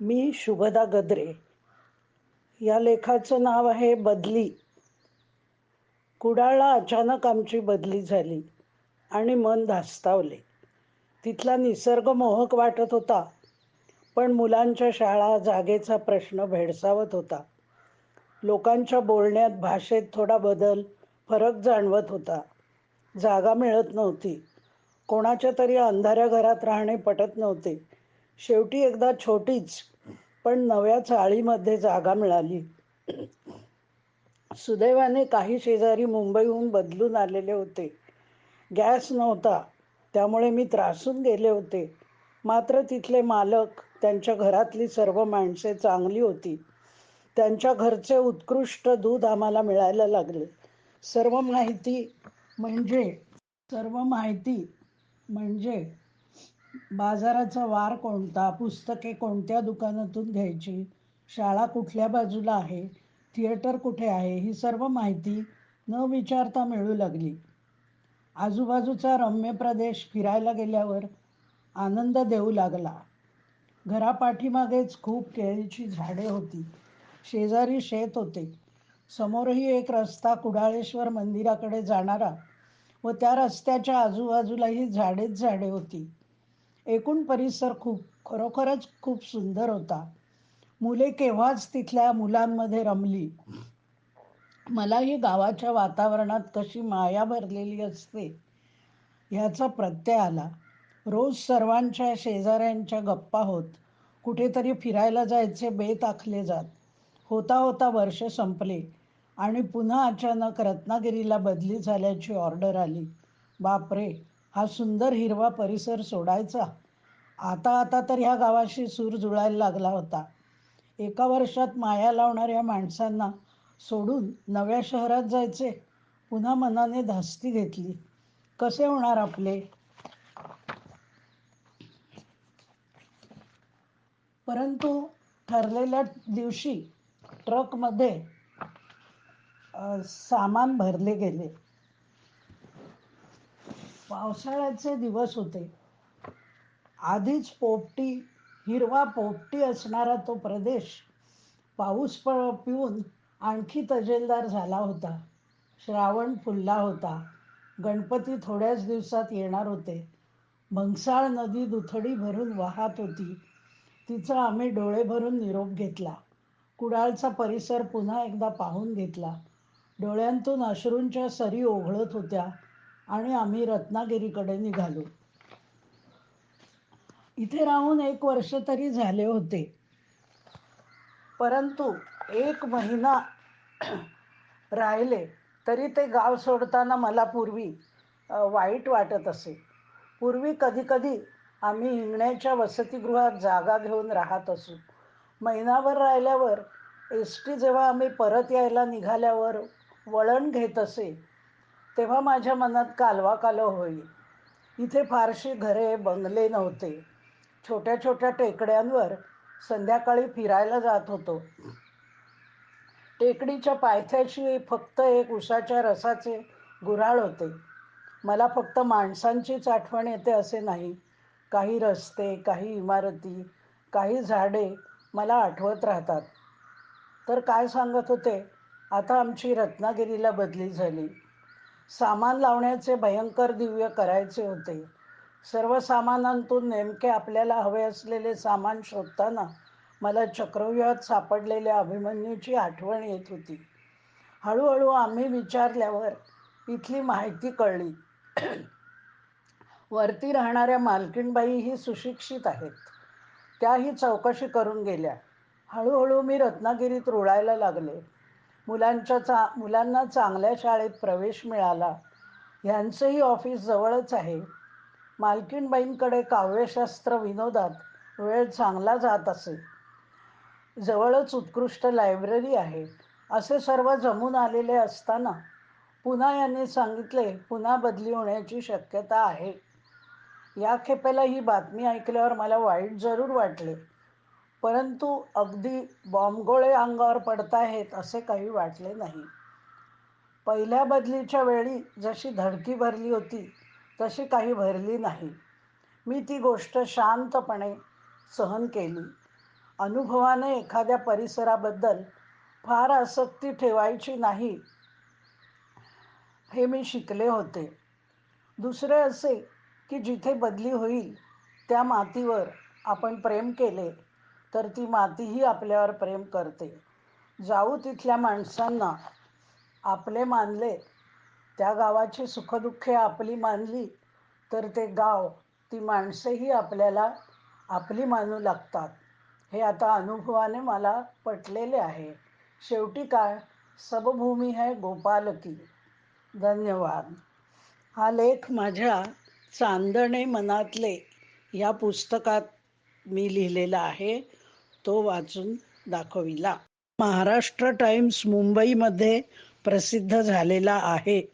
मी शुभदा गद्रे. या लेखाचं नाव आहे बदली. कुडाळला अचानक आमची बदली झाली आणि मन धास्तावले. तिथला निसर्ग मोहक वाटत होता पण मुलांच्या शाळा जागेचा प्रश्न भेडसावत होता. लोकांच्या बोलण्यात भाषेत थोडा बदल फरक जाणवत होता. जागा मिळत नव्हती. कोणाच्या तरी अंधाऱ्या घरात राहणे पटत नव्हते. शेवटी एकदा छोटीच पण नव्या चाळीमध्ये जागा मिळाली. सुदैवाने काही शेजारी मुंबईहून बदलून आलेले होते. गॅस नव्हता त्यामुळे मी त्रासून गेले होते. मात्र तिथले मालक त्यांच्या घरातली सर्व माणसे चांगली होती. त्यांच्या घरचे उत्कृष्ट दूध आम्हाला मिळायला लागले. सर्व माहिती म्हणजे सर्व माहिती म्हणजे बाजाराचा वार कोणता पुस्तके कोणत्या दुकानातून घ्यायची शाळा कुठल्या बाजूला आहे थिएटर कुठे आहे ही सर्व माहिती न विचारता मिळू लागली. आजूबाजूचा रम्य प्रदेश फिरायला गेल्यावर आनंद देऊ लागला. घरापाठीमागेच खूप केळीची झाडे होती. शेजारी शेत होते. समोरही एक रस्ता कुडाळेश्वर मंदिराकडे जाणारा व त्या रस्त्याच्या आजूबाजूलाही झाडेच झाडे होती. एकूण परिसर खूप खरोखरच खूप सुंदर होता. मुले केव्हाच तिथल्या मुलांमध्ये रमली? मलाही गावाच्या वातावरणात कशी माया भरलेली असते ह्याचा प्रत्यय आला. रोज सर्वांच्या शेजाऱ्यांच्या गप्पा होत कुठेतरी फिरायला जायचे बेत आखले जात. होता होता वर्ष संपले आणि पुन्हा अचानक रत्नागिरीला बदली झाल्याची ऑर्डर आली. बापरे! हा सुंदर हिरवा परिसर सोडायचा. आता आता तर ह्या गावाशी सूर जुळायला लागला होता. एका वर्षात माया लावणाऱ्या माणसांना सोडून नव्या शहरात जायचे. पुन्हा मनाने धास्ती घेतली. कसे होणार आपले? परंतु ठरलेल्या दिवशी ट्रकमध्ये सामान भरले गेले. पावसाळ्याचे दिवस होते. आधीच पोपटी हिरवा पोपटी असणारा तो प्रदेश पाऊस पिऊन आणखी तजेलदार झाला होता. श्रावण फुलला होता. गणपती थोड्याच दिवसात येणार होते. भंगसाळ नदी दुथडी भरून वाहत होती. तिचा आम्ही डोळे भरून निरोप घेतला. कुडाळचा परिसर पुन्हा एकदा पाहून घेतला. डोळ्यांतून अश्रूंच्या सरी ओघळत होत्या. आणि आम्ही रत्नागिरीकडे निघालो. इथे राहून एक वर्ष तरी झाले होते. परंतु एक महिना राहिले तरी ते गाव सोडताना मला पूर्वी वाईट वाटत असे. पूर्वी कधी कधी आम्ही हिंगण्याच्या वसतिगृहात जागा घेऊन राहत असू. महिनाभर राहिल्यावर एस टी जेव्हा आम्ही परत यायला निघाल्यावर वळण घेत असे तेव्हा माझ्या मनात कालवा कालव होई इथे फारशी घरे बंगले नव्हते. छोट्या छोट्या टेकड्यांवर संध्याकाळी फिरायला जात होतो. टेकडीच्या पायथ्याशी फक्त एक उसाच्या रसाचे गुऱ्हाळ होते. मला फक्त माणसांचीच आठवण येते असे नाही. काही रस्ते काही इमारती काही झाडे मला आठवत राहतात. तर काय सांगत होते? आता आमची रत्नागिरीला बदली झाली. सामान लावण्याचे भयंकर दिव्य करायचे होते. सर्व सामानांतून नेमके आपल्याला हवे असलेले सामान शोधताना मला चक्रव्यूहात सापडलेल्या अभिमन्यूची आठवण येत होती. हळूहळू आम्ही विचारल्यावर इथली माहिती कळली. वरती राहणाऱ्या मालकीणबाई ही सुशिक्षित आहेत. त्याही चौकशी करून गेल्या. हळूहळू मी रत्नागिरीत रुळायला लागले. मुलांच्या चा मुलांना चांगल्या शाळेत प्रवेश मिळाला. ह्यांचंही ऑफिस जवळच आहे. मालकीणबाईंकडे काव्यशास्त्र विनोदात वेळ चांगला जात असे. जवळच उत्कृष्ट लायब्ररी आहे. असे सर्व जमून आलेले असताना पुन्हा यांनी सांगितले पुन्हा बदली होण्याची शक्यता आहे. या खेपेला ही बातमी ऐकल्यावर मला वाईट जरूर वाटले. परंतु अगदी बॉम्बगोळे अंगावर पडताहेत असे काही वाटले नाही. पहिल्या बदलीच्या वेळी जशी धडकी भरली होती तशी काही भरली नाही. मी ती गोष्ट शांतपणे सहन केली. अनुभवाने एखाद्या परिसराबद्दल फार आसक्ती ठेवायची नाही हे मी शिकले होते. दुसरे असे की जिथे बदली होईल त्या मातीवर आपण प्रेम केले तर ती मातीही आपल्यावर प्रेम करते. जाऊ तिथल्या माणसांना. आपले मानले. त्या गावाची सुखदुःखे आपली मानली. तर ते गाव ती माणसेही आपल्याला आपली मानू लागतात. हे आता अनुभवाने मला पटलेले आहे. शेवटी काय? सबभूमी है गोपालकी धन्यवाद. हा लेख माझ्या चांदणे मनातले या पुस्तकात मी लिहिलेला आहे. तो वाचून दाखविला. महाराष्ट्र टाइम्स मुंबईमध्ये प्रसिद्ध झालेला आहे.